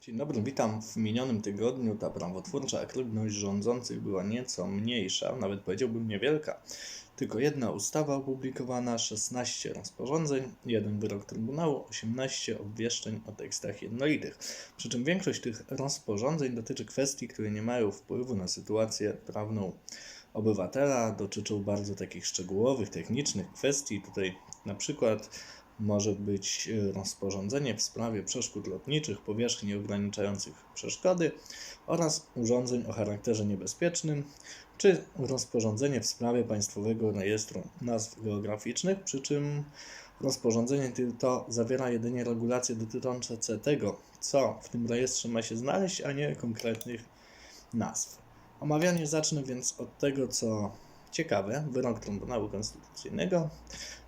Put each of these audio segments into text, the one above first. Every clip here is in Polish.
Dzień dobry, witam. W minionym tygodniu ta prawotwórcza aktywność rządzących była nieco mniejsza, nawet powiedziałbym niewielka. Tylko jedna ustawa opublikowana, 16 rozporządzeń, jeden wyrok Trybunału, 18 obwieszczeń o tekstach jednolitych. Przy czym większość tych rozporządzeń dotyczy kwestii, które nie mają wpływu na sytuację prawną obywatela, dotyczą bardzo takich szczegółowych, technicznych kwestii. Tutaj na przykład może być e, rozporządzenie w sprawie przeszkód lotniczych, powierzchni ograniczających przeszkody oraz urządzeń o charakterze niebezpiecznym, czy rozporządzenie w sprawie Państwowego Rejestru Nazw Geograficznych, przy czym rozporządzenie to zawiera jedynie regulacje dotyczące tego, co w tym rejestrze ma się znaleźć, a nie konkretnych nazw. Omawianie zacznę więc od tego, co ciekawe. Wyrok Trybunału Konstytucyjnego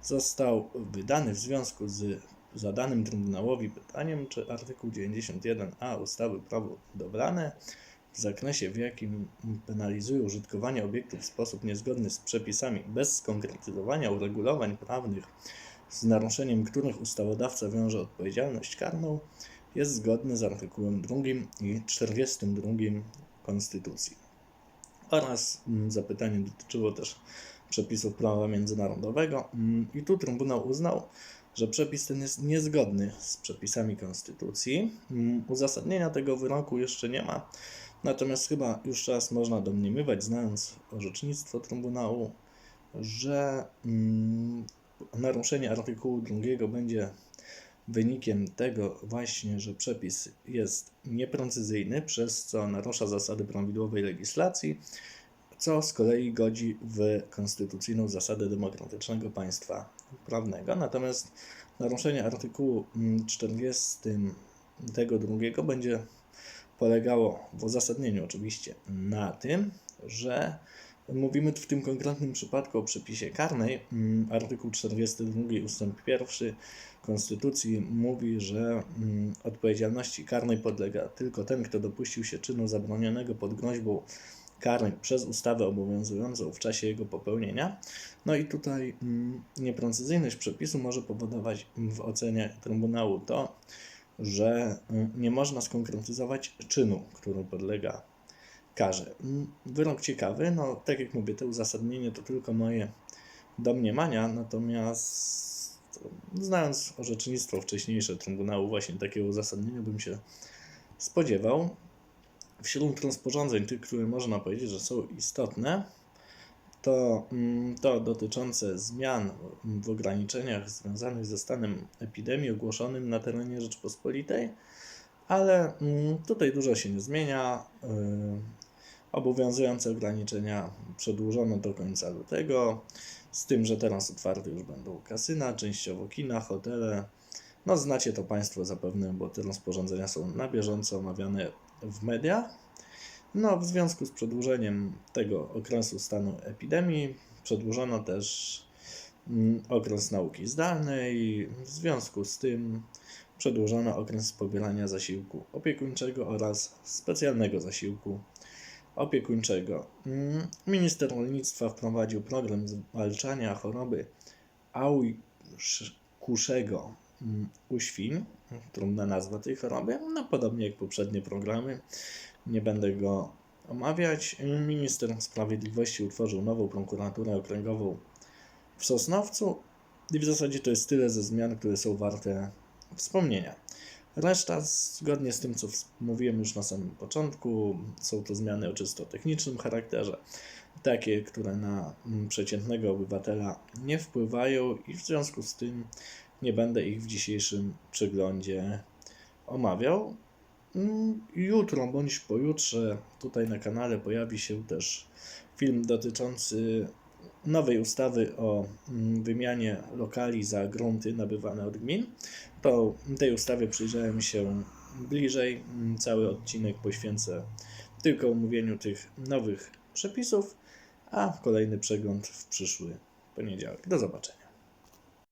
został wydany w związku z zadanym Trybunałowi pytaniem, czy artykuł 91a ustawy Prawo budowlane w zakresie, w jakim penalizuje użytkowanie obiektów w sposób niezgodny z przepisami bez skonkretyzowania uregulowań prawnych, z naruszeniem których ustawodawca wiąże odpowiedzialność karną, jest zgodny z artykułem 2 i 42 Konstytucji. Oraz mm, zapytanie dotyczyło też przepisów prawa międzynarodowego Mm, i tu Trybunał uznał, że przepis ten jest niezgodny z przepisami Konstytucji. Mm, Uzasadnienia tego wyroku jeszcze nie ma, natomiast chyba już teraz można domniemywać, znając orzecznictwo Trybunału, że naruszenie artykułu 2 będzie wynikiem tego właśnie, że przepis jest nieprecyzyjny, przez co narusza zasady prawidłowej legislacji, co z kolei godzi w konstytucyjną zasadę demokratycznego państwa prawnego. Natomiast naruszenie artykułu mm, 42 będzie polegało w uzasadnieniu oczywiście na tym, że mówimy w tym konkretnym przypadku o przepisie karnej. Mm, Artykuł 42 ustęp 1 Konstytucji mówi, że mm, odpowiedzialności karnej podlega tylko ten, kto dopuścił się czynu zabronionego pod groźbą kary przez ustawę obowiązującą w czasie jego popełnienia. No i tutaj mm, nieprecyzyjność przepisu może powodować w ocenie Trybunału to, że nie można skonkretyzować czynu, który podlega karze. Mm, Wyrok ciekawy, no tak jak mówię, to uzasadnienie to tylko moje domniemania, natomiast znając orzecznictwo wcześniejsze Trybunału, właśnie takiego uzasadnienia bym się spodziewał. Wśród rozporządzeń, tych, które można powiedzieć, że są istotne, to mm, to dotyczące zmian w ograniczeniach związanych ze stanem epidemii ogłoszonym na terenie Rzeczpospolitej, ale mm, tutaj dużo się nie zmienia. Obowiązujące ograniczenia przedłużono do końca lutego, z tym, że teraz otwarte już będą kasyna, częściowo kina, hotele. No znacie to Państwo zapewne, bo te rozporządzenia są na bieżąco omawiane w mediach. No, w związku z przedłużeniem tego okresu stanu epidemii, przedłużono też mm, okres nauki zdalnej. W związku z tym przedłużono okres pobierania zasiłku opiekuńczego oraz specjalnego zasiłku opiekuńczego. Mm, Minister rolnictwa wprowadził program zwalczania choroby kuszego u świń. Trudna nazwa tej choroby. No, podobnie jak poprzednie programy. Nie będę go omawiać. Minister Sprawiedliwości utworzył nową prokuraturę okręgową w Sosnowcu. I w zasadzie to jest tyle ze zmian, które są warte wspomnienia. Reszta, zgodnie z tym, co mówiłem już na samym początku, są to zmiany o czysto technicznym charakterze, takie, które na mm, przeciętnego obywatela nie wpływają, i w związku z tym nie będę ich w dzisiejszym przeglądzie omawiał. Mm, Jutro bądź pojutrze tutaj na kanale pojawi się też film dotyczący nowej ustawy o mm, wymianie lokali za grunty nabywane od gmin. To tej ustawie przyjrzałem się bliżej. Mm, Cały odcinek poświęcę tylko omówieniu tych nowych przepisów, a kolejny przegląd w przyszły poniedziałek. Do zobaczenia.